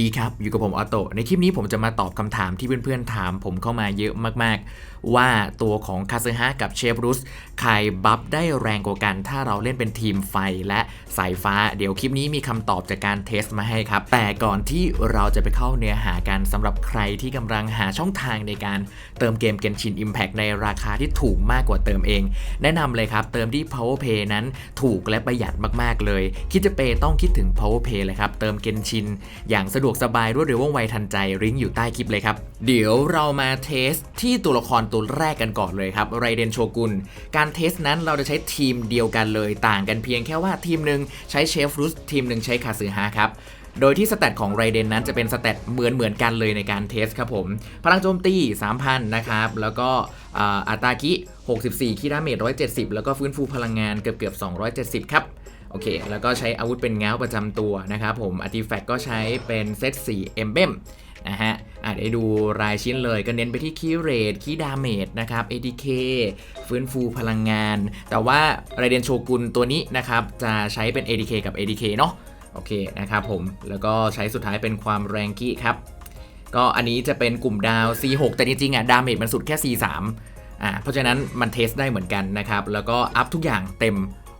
ดีครับ อยู่กับผมออโตในคลิปนี้ผมจะมาตอบคำถามที่เพื่อนๆถามผมเข้ามาเยอะมากๆ ว่าตัวของคาซึฮะกับเชฟรุสใครบัฟได้แรงกว่ากัน ถ้าเราเล่นเป็นทีมไฟและสายฟ้า เดี๋ยวคลิปนี้มีคำตอบจากการเทสมาให้ครับ แต่ก่อนที่เราจะไปเข้าเนื้อหากันสำหรับใครที่กำลังหาช่องทางในการเติมเกม Genshin Impact ในราคาที่ถูกมากกว่าเติมเอง แนะนำเลยครับเติมที่ Power Pay นั้นถูกและประหยัดมากๆเลย คิดจะเปย์ต้องคิดถึง Power Pay เลยครับเติม Genshin อย่างสะดวกสบายรวดเร็วว่องไวทันใจริงก์อยู่ใต้คลิปเลยครับ เดี๋ยวเรามาเทสที่ตัวละครตัวแรกกันก่อนเลยครับไรเดนโชกุนการเทสนั้นเราจะใช้ทีมเดียวกันเลยต่างกันเพียงแค่ว่าทีมหนึ่งใช้เชฟรุสทีมหนึ่งใช้คาซึฮะครับโดยที่สแตทของไรเดนนั้นจะเป็นสแตทเหมือนเหมือนกันเลยในการเทสครับผม พลังโจมตี 3,000 นะครับ แล้วก็อัตราคิ 64คีดาเมจ170 แล้วก็ฟื้นฟูพลังงานเกือบเกือบ270 ครับ โอเค แล้วก็ใช้อาวุธเป็นง้าวประจำตัวนะครับผมอาร์ติแฟกก็ใช้เป็นเซต4เอ็มเบมนะฮะอะเดี๋ยวดูรายชิ้นเลยก็เน้นไปที่คีเรทคีดาเมจนะครับ ATK ฟื้นฟูพลังงาน แต่ว่าไรเดนโชกุนตัวนี้นะครับ จะใช้เป็น ATK กับ ATK เนาะโอเคนะครับผม แล้วก็ใช้สุดท้ายเป็นความแรงกี้ครับ ก็อันนี้จะเป็นกลุ่มดาว C6 แต่จริงๆอะดาเมจมันสุดแค่ C3 อ่าเพราะฉะนั้นมันเทสได้เหมือนกันนะครับ แล้วก็อัพทุกอย่างเต็ม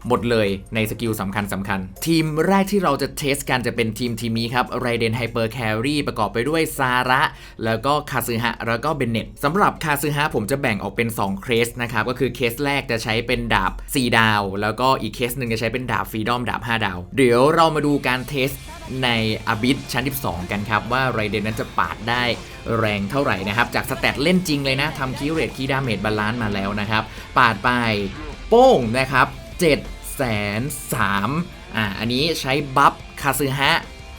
หมดเลยในสกิลสำคัญสำคัญ ทีมแรกที่เราจะเทสกันจะเป็นทีมทีมนี้ครับไรเดนไฮเปอร์แครีประกอบไปด้วยซาระแล้วก็คาซึฮะแล้วก็เบนเน็ตสำหรับคาซึฮะผมจะแบ่งออกเป็น 2 เคสนะครับ ก็คือเคสแรกจะใช้เป็นดาบ 4 ดาว แล้วก็อีกเคสหนึ่งจะใช้เป็นดาบฟรีดอมดาบ 5 ดาว เดี๋ยวเรามาดูการเทสในอบิสชั้น 12 กันครับ ว่าไรเดนนั้นจะปาดได้แรงเท่าไหร่นะครับ จากสแตทเล่นจริงเลยนะทำคิวเรทคีดาเมจบาลานซ์มาแล้วนะครับ ปาดไปโป้งนะครับ 7 แสนสามอ่าอันนี้ใช้บัฟคาซึฮะ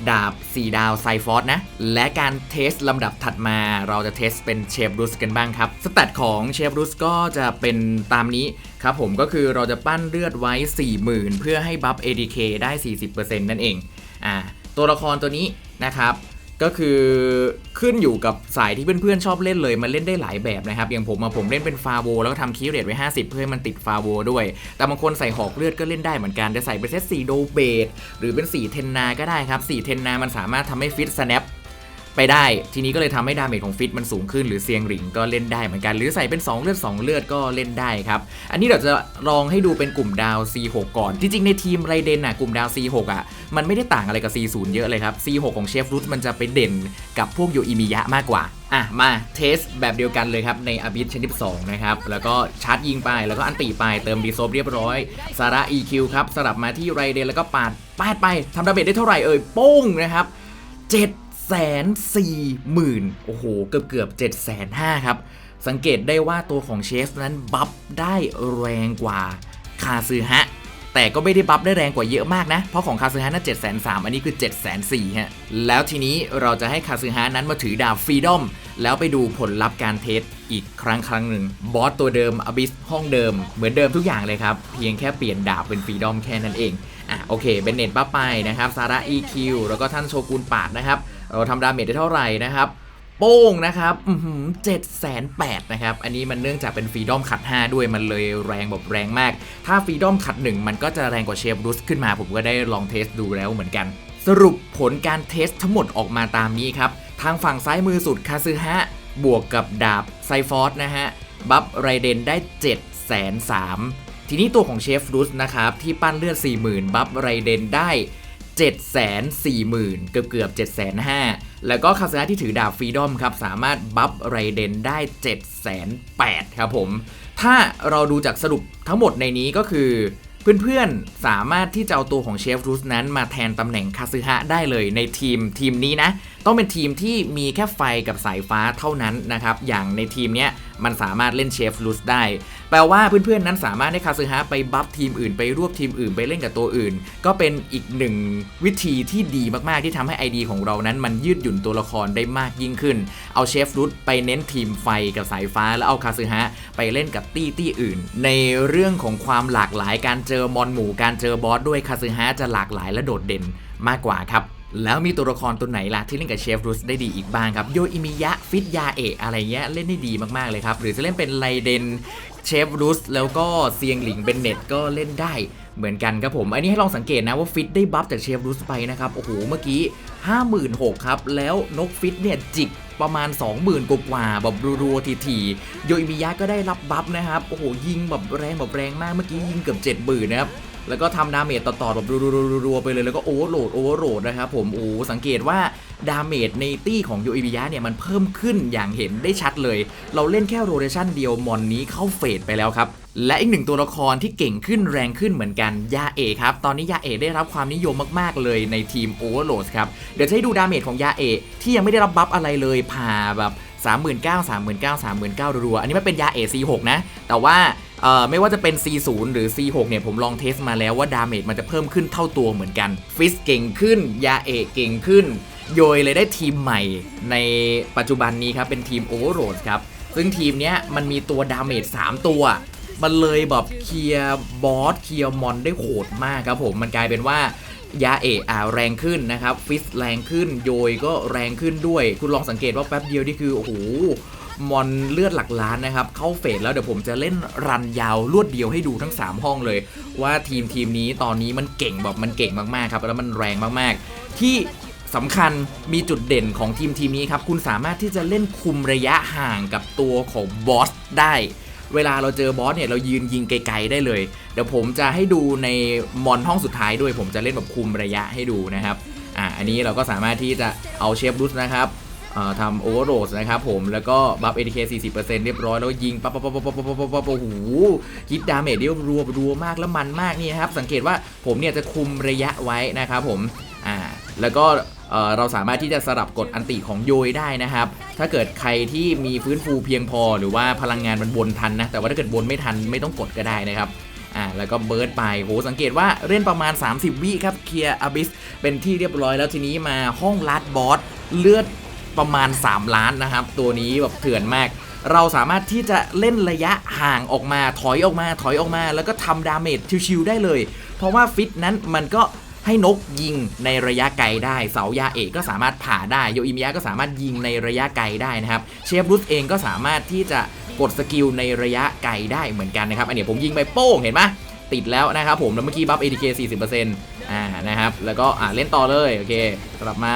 ดาบ 4 ดาวไซฟอร์สนะ และการเทสลำดับถัดมาเราจะเทสเป็นเชฟรุสกันบ้างครับ สแตทของเชฟรุสก็จะเป็นตามนี้ครับผมก็คือเราจะปั้นเลือดไว้ 40,000 เพื่อให้บัฟ ADK ได้ 40%นั่นเองอ่าตัวละครตัวนี้นะครับ ก็คือขึ้นอยู่กับสายที่เพื่อนๆชอบเล่นเลย มันเล่นได้หลายแบบนะครับ อย่างผมมาผมเล่นเป็นฟาโวแล้วก็ทำคีย์เรทไว้ 50 เพื่อให้มันติดฟาโวด้วย แต่บางคนใส่หอกเลือดก็เล่นได้เหมือนกันจะใส่เป็นเซต4โดเบดหรือเป็นสีเทนนาก็ได้ครับสีเทนนามันสามารถทำให้ฟิตสแนป ไปได้ ทีนี้ก็เลยทำให้ดาเมจของฟิตมันสูงขึ้น หรือเซียงหริงก็เล่นได้เหมือนกัน หรือใส่เป็น 2 เลือด 2 เลือดก็เล่นได้ครับ อันนี้เดี๋ยวจะลองให้ดูเป็นกลุ่มดาว C6 ก่อน จริง ๆ ในทีมไรเดนอะกลุ่มดาว C6 อะ มันไม่ได้ต่างอะไรกับ C0 เยอะเลยครับ C6 ของเชฟรุตมันจะไปเด่นกับพวกโยอิมิยะมากกว่าอะ มาเทสแบบเดียวกันเลยครับในอบิสชนิด2นะครับ แล้วก็ชาร์จยิงไป แล้วก็อันตีไปเติมดีโซฟเรียบร้อยซาระ EQ ครับ สลับมาที่ไรเดนแล้วก็ปาดปาดไปทำดาเมจได้เท่าไหร่เอ่ย โป้งนะครับ 7 แสนสี่หมื่นโอ้โห เกือบเกือบเจ็ดแสนห้าครับ สังเกตได้ว่าตัวของเชฟนั้นบัฟได้แรงกว่าคาซึฮะ แต่ก็ไม่ได้บัฟได้แรงกว่าเยอะมากนะ เพราะของคาซึฮะนั้นเจ็ดแสนสามอันนี้คือเจ็ดแสนสี่ฮะ แล้วทีนี้เราจะให้คาซึฮะนั้นมาถือดาบฟรีดอม แล้วไปดูผลลัพธ์การเทสอีกครั้งครั้งหนึ่งบอสตัวเดิมอบิสห้องเดิมเหมือนเดิมทุกอย่างเลยครับ เพียงแค่เปลี่ยนดาบเป็นฟรีดอมแค่นั้นเอง อะโอเคเบนเน็ตป้าไปนะครับซาร่า EQ แล้วก็ท่านโชกุนปาดนะครับเราทำดาเมจได้เท่าไหร่นะครับโป้งนะครับเจ็ดแสนแปดนะครับ อันนี้มันเนื่องจากเป็นฟรีดอมขัด 5 ด้วยมันเลยแรงแบบแรงมาก ถ้าฟรีดอมขัด 1 มันก็จะแรงกว่าเชฟรุสขึ้นมา ผมก็ได้ลองเทสดูแล้วเหมือนกัน สรุปผลการเทสทั้งหมดออกมาตามนี้ครับ ทางฝั่งซ้ายมือสุดคาซึฮะ บวกกับดาบไซฟอร์สนะฮะ บัฟไรเดนได้7 0 0 0 0 ทีนี้ตัวของเชฟรุสนะครับที่ปั้นเลือด 40,000 บัฟไรเดนได้ 740,000 เกือบเกือบ705,000 แล้วก็คาสนะที่ถือดาบฟรีดอมครับสามารถบัฟไรเดนได้ 708,000 ครับผม ถ้าเราดูจากสรุปทั้งหมดในนี้ก็คือเพื่อนๆ สามารถที่จะเอาตัวของเชฟรูสนั้นมาแทนตำแหน่งคาซึฮะได้เลยในทีมทีมนี้นะ ต้องเป็นทีมที่มีแค่ไฟกับสายฟ้าเท่านั้นนะครับ อย่างในทีมเนี้ย มันสามารถเล่นเชฟรูสได้ แปลว่าเพื่อนๆนั้นสามารถให้คาซึฮะไปบัฟทีมอื่นไปรวบทีมอื่นไปเล่นกับตัวอื่น ก็เป็นอีกหนึ่งวิธีที่ดีมากๆที่ทำให้ ID ของเรานั้นมันยืดหยุ่นตัวละครได้มากยิ่งขึ้น เอาเชฟรูสไปเน้นทีมไฟกับสายฟ้า แล้วเอาคาซึฮะไปเล่นกับตี้ตี้อื่น ในเรื่องของความหลากหลายการเจอมอนหมู่การเจอบอสด้วยคาซึฮะจะหลากหลายและโดดเด่นมากกว่าครับ แล้วมีตัวละครตัวไหนล่ะที่เล่นกับเชฟรุสได้ดีอีกบ้างครับ โยอิมิยะฟิตยาเอะอะไรเงี้ยเล่นได้ดีมากๆเลยครับ หรือจะเล่นเป็นไลเดนเชฟรุสแล้วก็เซียงหลิงเบนเน็ตก็เล่นได้เหมือนกันครับผม อันนี้ให้ลองสังเกตนะว่าฟิตได้บัฟจากเชฟรุสไปนะครับ โอ้โห เมื่อกี้ 56,000ครับ แล้วนกฟิตเนี่ย จิกประมาณ 20,000 กว่าแบบรัวๆทีๆโยอิมิยะก็ได้รับบัฟนะครับ โอ้โห ยิงแบบแรงแบบแรงมากเมื่อกี้ยิงเกือบ 70,000 นะครับ แล้วก็ทำดาเมจต่อๆแบบรัวๆไปเลยแล้วก็โอเวอร์โหลดโอเวอร์โหลดนะครับผมโอ้สังเกตว่าดาเมจในตี้ของโยอิบิยะเนี่ยมันเพิ่มขึ้นอย่างเห็นได้ชัดเลย เราเล่นแค่โรเ t ชันเดียวมอนนี้เข้าเฟดไปแล้วครับและอีกหนึ่งตัวละครที่เก่งขึ้นแรงขึ้นเหมือนกัน ยาเอครับ ตอนนี้ยาเอได้รับความนิยมมาก ๆ เลยในทีมโอเวอร์โหลดครับ เดี๋ยวจะให้ดูดาเมจของยาเอที่ยังไม่ได้รับบัฟอะไรเลยผ่าแบบ 39,000 39,000 39,000รัวๆอันนี้มันเป็นยาเอ C6 นะ แต่ว่า ไม่ว่าจะเป็น C0 หรือ C6 เนี่ยผมลองเทสมาแล้วว่าดาเมจมันจะเพิ่มขึ้นเท่าตัวเหมือนกัน ฟิสเก่งขึ้น ยาเอะเก่งขึ้น โยยเลยได้ทีมใหม่ในปัจจุบันนี้ครับเป็นทีม Overlord ครับ ซึ่งทีมเนี้ยมันมีตัวดาเมจ3ตัว มันเลยแบบเคลียร์บอสเคลียร์มอนได้โหดมากครับผมมันกลายเป็นว่ายาเอะอ่าแรงขึ้นนะครับ ฟิสแรงขึ้นโยยก็แรงขึ้นด้วย คุณลองสังเกตว่าแป๊บเดียวนี่คือโอ้โห มอนเลือดหลักล้านนะครับ เข้าเฟสแล้วเดี๋ยวผมจะเล่นรันยาวรวดเดียวให้ดูทั้ง 3 ห้องเลย ว่าทีมทีมนี้ตอนนี้มันเก่งแบบมันเก่งมากๆครับแล้วมันแรงมากๆ ที่สำคัญมีจุดเด่นของทีมทีมนี้ครับ คุณสามารถที่จะเล่นคุมระยะห่างกับตัวของบอสได้ เวลาเราเจอบอสเนี่ยเรายืนยิงไกลๆได้เลย เดี๋ยวผมจะให้ดูในมอนห้องสุดท้ายด้วย ผมจะเล่นแบบคุมระยะให้ดูนะครับอ่าอันนี้เราก็สามารถที่จะเอาเชฟรุสนะครับ ทำโอเวอร์โรสนะครับผมแล้วก็บัฟเอทเคสี่สิบเปอร์เซ็นต์เรียบร้อยแล้วยิงปั๊บปั๊บปั๊บปั๊บปั๊บปั๊บปั๊บโอ้โหคิดดาเมจเดียวรัวรัวมากแล้วมันมากนี่ครับ สังเกตว่าผมเนี่ยจะคุมระยะไว้นะครับผมอ่าแล้วก็เราสามารถที่จะสลับกดอันติของโยยได้นะครับ ถ้าเกิดใครที่มีฟื้นฟูเพียงพอหรือว่าพลังงานมันบนทันนะ แต่ว่าถ้าเกิดบนไม่ทันไม่ต้องกดก็ได้นะครับอ่าแล้วก็เบิร์ดไปโหสังเกตว่าเล่นประมาณ 30 วิครับเคลียร์อบิสเป็นที่เรียบร้อยแล้วทีนี้มาห้องลัดบอสเลือด ประมาณ 3 ล้านนะครับ ตัวนี้แบบเถื่อนมาก เราสามารถที่จะเล่นระยะห่างออกมาถอยออกมาถอยออกมา แล้วก็ทำดาเมจชิวๆได้เลย เพราะว่าฟิตนั้นมันก็ให้นกยิงในระยะไกลได้ เสายาเอกก็สามารถผ่าได้ โยอิมยะก็สามารถยิงในระยะไกลได้นะครับ เชฟรุสเองก็สามารถที่จะกดสกิลในระยะไกลได้เหมือนกันนะครับ อันนี้ผมยิงไปโป้งเห็นไหมติดแล้วนะครับผมแล้วเมื่อกี้บัฟ ATK 40%อ่านะครับ แล้วก็อ่าเล่นต่อเลย โอเคกลับมา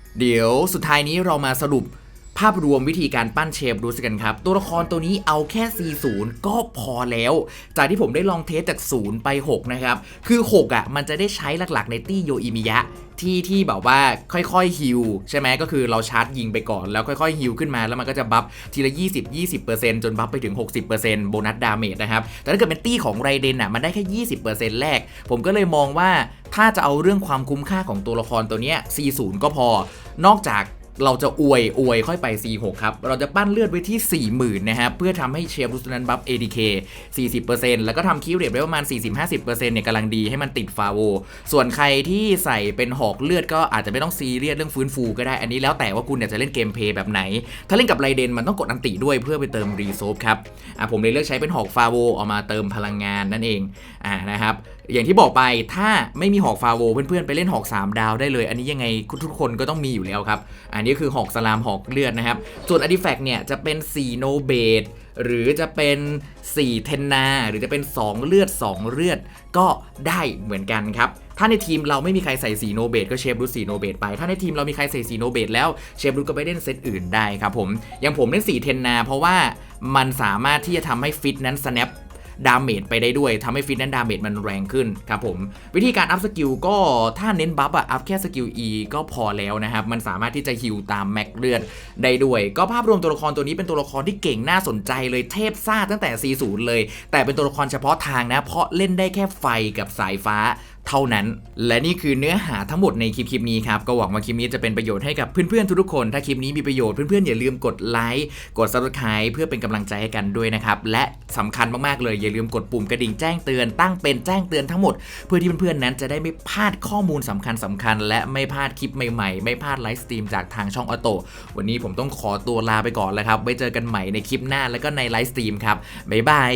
เดี๋ยวสุดท้ายนี้เรามาสรุป ภาพรวมวิธีการปั้นเชฟดูสกันครับ ตัวละครตัวนี้เอาแค่ 40 ก็พอแล้ว จากที่ผมได้ลองเทสจาก 0 ไป 6 นะครับ คือ 6อะมันจะได้ใช้หลักๆ ในตี้โยอิมิยะที่ที่แบบว่าค่อยๆฮิลใช่ไหมก็คือเราชาร์จยิงไปก่อนแล้วค่อยๆฮิลขึ้นมาแล้วมันก็จะบัฟทีละ 20 20 จนบัฟไปถึง 60%โบนัสดาเมจนะครับแต่ถ้าเกิดเป็นตี้ของไรเดนอะมันได้แค่ 20%แรก ผมก็เลยมองว่าถ้าจะเอาเรื่องความคุ้มค่าของตัวละครตัวเนี้ย C0 ก็พอนอกจาก เราจะอวยอวยค่อยไป C6 ครับ เราจะปั้นเลือดไว้ที่ 40,000นะครับเพื่อทำให้เชฟรุสนันบัฟ ADK 40%แล้วก็ทำคิวเรทไว้ประมาณ 40-50%เนี่ยกำลังดีให้มันติดฟาโว ส่วนใครที่ใส่เป็นหอกเลือดก็อาจจะไม่ต้องซีเรียสเรื่องฟื้นฟูก็ได้ อันนี้แล้วแต่ว่าคุณอยากจะเล่นเกมเพย์แบบไหน ถ้าเล่นกับไรเดนมันต้องกดอันติด้วยเพื่อไปเติมรีโซฟครับ อะผมเลยเลือกใช้เป็นหอกฟาโวออกมาเติมพลังงานนั่นเอง อ่านะครับอย่างที่บอกไปถ้าไม่มีหอกฟาโวเพื่อนๆไปเล่นหอก3ดาวได้เลย อันนี้ยังไงทุกคนก็ต้องมีอยู่แล้วครับ อันนี้คือหอกสลามหอกเลือดนะครับ ส่วนอดิแฟกเนี่ยจะเป็น4โนเบดหรือจะเป็น 4 เทนนา หรือจะเป็น 2 เลือด 2 เลือดก็ได้เหมือนกันครับ ถ้าในทีมเราไม่มีใครใส่4โนเบดก็เชฟรูท4โนเบดไป ถ้าในทีมเรามีใครใส่4โนเบดแล้วเชฟรูทก็ไปเล่นเซตอื่นได้ครับผมอย่างผมเล่น4เทนนา เพราะว่ามันสามารถที่จะทำให้ฟิตนั้น snap ดาเมจไปได้ด้วยทำให้ฟิตนั้นดาเมจมันแรงขึ้นครับผม วิธีการอัพสกิลก็ถ้าเน้นบัฟอะอัพแค่สกิล E ก็พอแล้วนะครับ มันสามารถที่จะฮิลตามแม็กเลือดได้ด้วย ก็ภาพรวมตัวละครตัวนี้เป็นตัวละครที่เก่งน่าสนใจเลยเทพซ่าตั้งแต่40เลย แต่เป็นตัวละครเฉพาะทางนะ เพราะเล่นได้แค่ไฟกับสายฟ้าเท่านั้น และนี่คือเนื้อหาทั้งหมดในคลิปคลิปนี้ครับ ก็หวังว่าคลิปนี้จะเป็นประโยชน์ให้กับเพื่อนๆทุกๆคน ถ้าคลิปนี้มีประโยชน์เพื่อนๆอย่าลืมกดไลค์กด subscribe เพื่อเป็นกำลังใจให้กันด้วยนะครับ และสำคัญมากๆเลยอย่าลืมกดปุ่มกระดิ่งแจ้งเตือนตั้งเป็นแจ้งเตือนทั้งหมด เพื่อที่เพื่อนๆนั้นจะได้ไม่พลาดข้อมูลสำคัญสำคัญ และไม่พลาดคลิปใหม่ๆ ไม่พลาดไลฟ์สตรีมจากทางช่องออโต้วันนี้ผมต้องขอตัวลาไปก่อนแล้วครับไว้เจอกันใหม่ในคลิปหน้าแล้วก็ในไลฟ์สตรีมครับบ๊ายบาย